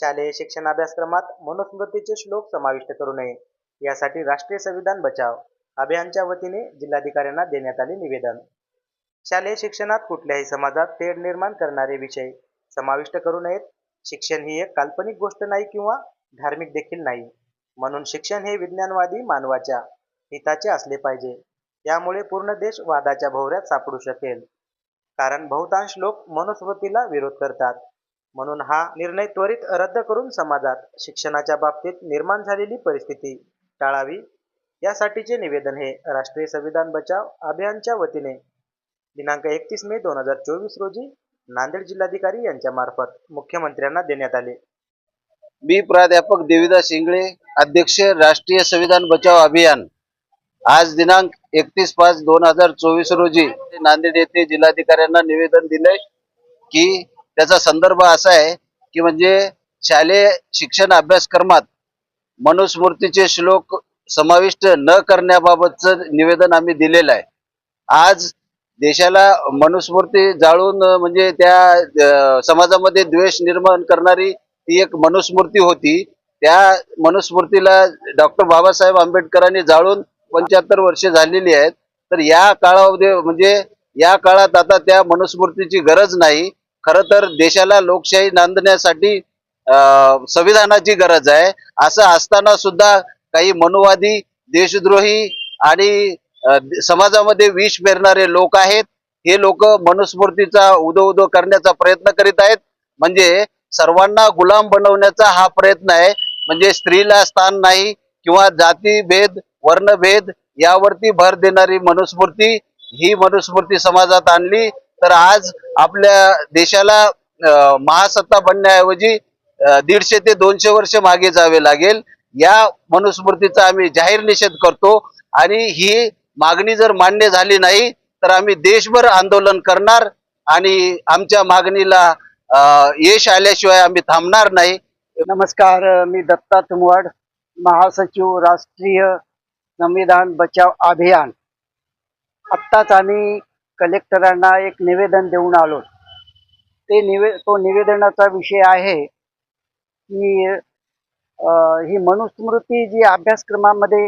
शालेय शिक्षण अभ्यासक्रमात मनुस्मृतीचे श्लोक समाविष्ट करू नये. यासाठी राष्ट्रीय संविधान बचाव अभियानच्या वतीने जिल्हाधिकाऱ्यांना देण्यात आले निवेदन. शालेय शिक्षणात कुठल्याही समाजात तेढ निर्माण करणारे विषय समाविष्ट करू नयेत. शिक्षण ही एक काल्पनिक गोष्ट नाही किंवा धार्मिक देखील नाही. म्हणून शिक्षण हे विज्ञानवादी मानवाच्या हिताचे असले पाहिजे. यामुळे पूर्ण देश वादाच्या भोवऱ्यात सापडू शकेल. कारण बहुतांश लोक मनुस्मृतीला विरोध करतात. म्हणून हा निर्णय त्वरित रद्द करून समाजात शिक्षणाच्या बाबतीत निर्माण झालेली परिस्थिती टाळावी. यासाठीचे निवेदन हे राष्ट्रीय संविधान बचाव अभियानच्या वतीने दिनांक एकतीस मे दोन हजार चोवीस रोजी नांदेड जिल्हाधिकारी यांच्या मार्फत मुख्यमंत्र्यांना देण्यात आले. मी प्राध्यापक देविदास इंगळे अध्यक्ष राष्ट्रीय संविधान बचाव अभियान. आज दिनांक एकतीस पाच दोन हजार चोवीस रोजी नांदेड येथे जिल्हाधिकाऱ्यांना निवेदन दिलंय की त्याचा संदर्भ असा आहे की म्हणजे शालेय शिक्षण अभ्यासक्रमात मनुस्मृतीचे श्लोक समाविष्ट न करण्याबाबतचं निवेदन आम्ही दिलेलं आहे. आज देशाला मनुस्मृती जाळून म्हणजे त्या समाजामध्ये द्वेष निर्माण करणारी ती एक मनुस्मृती होती. त्या मनुस्मृतीला डॉक्टर बाबासाहेब आंबेडकरांनी जाळून पंच्याहत्तर वर्षे झालेली आहेत. तर या काळामध्ये म्हणजे या काळात आता त्या मनुस्मृतीची गरज नाही. खर तर देशाला लोकशाही नांदण्यासाठी संविधानाची गरज आहे. असं असताना सुद्धा काही मनुवादी देशद्रोही आणि समाजामध्ये विष पेरणारे लोक आहेत. हे लोक मनुस्मृतीचा उदो उदो करण्याचा प्रयत्न करीत आहेत. म्हणजे सर्वांना गुलाम बनवण्याचा हा प्रयत्न आहे. म्हणजे स्त्रीला स्थान नाही किंवा जातीभेद वर्णभेद यावरती भर देणारी मनुस्मृती ही मनुस्मृती समाजात आणली. तर आज आपल्या देशाला महासत्ता बनण्याऐवजी दीडशे ते दोनशे वर्ष मागे जावे लागेल. या मनुस्मृतीचा आम्ही जाहीर निषेध करतो आणि ही मागणी जर मान्य झाली नाही तर आम्ही देशभर आंदोलन करणार आणि आमच्या मागणीला यश आल्याशिवाय आम्ही थांबणार नाही. नमस्कार मी दत्ता तुमवाड महासचिव राष्ट्रीय संविधान बचाव अभियान. आत्ताच आम्ही कलेक्टरांना एक निवेदन देऊन आलो ते निवे तो निवेदनाचा विषय आहे की ही मनुस्मृती जी अभ्यासक्रमामध्ये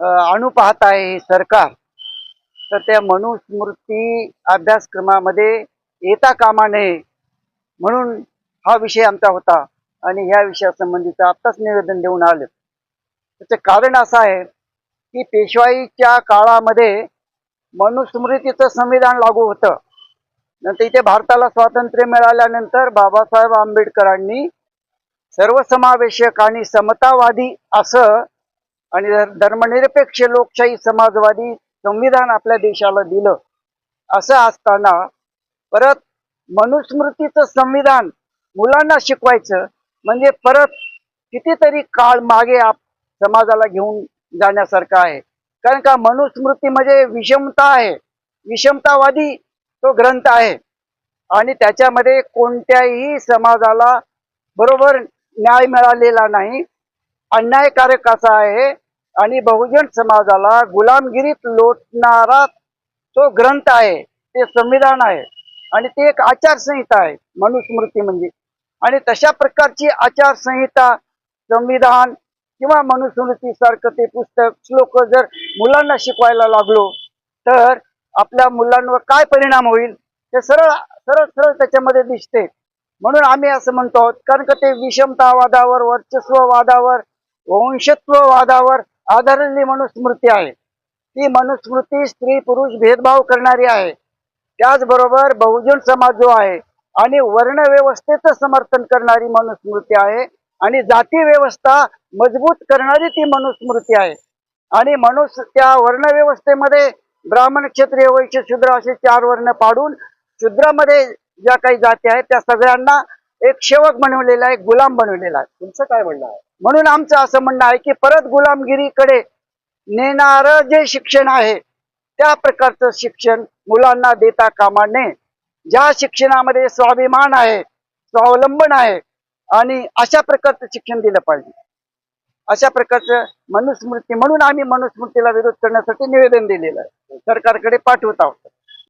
आणू पाहत आहे हे सरकार तर त्या मनुस्मृती अभ्यासक्रमामध्ये येता कामा नये म्हणून हा विषय आमचा होता आणि ह्या विषयासंबंधीचं आत्ताच निवेदन देऊन आलं. त्याचं कारण असं आहे की पेशवाईच्या काळामध्ये मनुस्मृतीचं संविधान लागू होतं. नंतर इथे भारताला स्वातंत्र्य मिळाल्यानंतर बाबासाहेब आंबेडकरांनी सर्वसमावेशक आणि समतावादी असं आणि धर्मनिरपेक्ष लोकशाही समाजवादी संविधान आपल्या देशाला दिलं. असं असताना परत मनुस्मृतीचं संविधान मुलांना शिकवायचं म्हणजे परत कितीतरी काळ मागे आप समाजाला घेऊन जाण्यासारखं आहे. कारण का मनुस्मृती म्हणजे विषमता आहे. विषमतावादी तो ग्रंथ आहे. आणि त्याच्यामध्ये कोणत्याही समाजाला बरोबर न्याय मिळालेला नाही. अन्यायकारक असा आहे. आणि बहुजन समाजाला गुलामगिरीत लोटणारा तो ग्रंथ आहे. ते संविधान आहे. आणि ते एक आचारसंहिता आहे. मनुस्मृती म्हणजे. आणि तशा प्रकारची आचारसंहिता संविधान किंवा मनुस्मृती सारखं ते पुस्तक श्लोक जर मुलांना शिकवायला लागलो तर आपल्या मुलांवर काय परिणाम होईल? ते सरळ सरळ सरळ त्याच्यामध्ये दिसते. म्हणून आम्ही असं म्हणतो आहोत कारण का ते विषमतावादावर वर्चस्ववादावर वंशत्ववादावर आधारलेली मनुस्मृती आहे. ती मनुस्मृती स्त्री पुरुष भेदभाव करणारी आहे. त्याचबरोबर बहुजन समाज जो आहे आणि वर्णव्यवस्थेचं समर्थन करणारी मनुस्मृती आहे. आणि जाती व्यवस्था मजबूत करणारी ती मनुस्मृती आहे. आणि मनुस त्या वर्णव्यवस्थेमध्ये ब्राह्मण क्षत्रिय वैश्य शूद्र असे चार वर्ण पाडून शूद्रामध्ये ज्या काही जाती आहेत त्या सगळ्यांना एक सेवक बनवलेला आहे गुलाम बनवलेला आहे. तुमचं काय म्हणणं आहे? म्हणून आमचं असं म्हणणं आहे की परत गुलामगिरीकडे नेणार जे शिक्षण आहे त्या प्रकारचं शिक्षण मुलांना देता कामा नये. ज्या शिक्षणामध्ये स्वाभिमान आहे स्वावलंबन आहे आणि अशा प्रकारचं शिक्षण दिलं पाहिजे. अशा प्रकारचं मनुस्मृती म्हणून आम्ही मनुस्मृतीला विरोध करण्यासाठी निवेदन दिलेलं आहे. सरकारकडे पाठवत आहोत.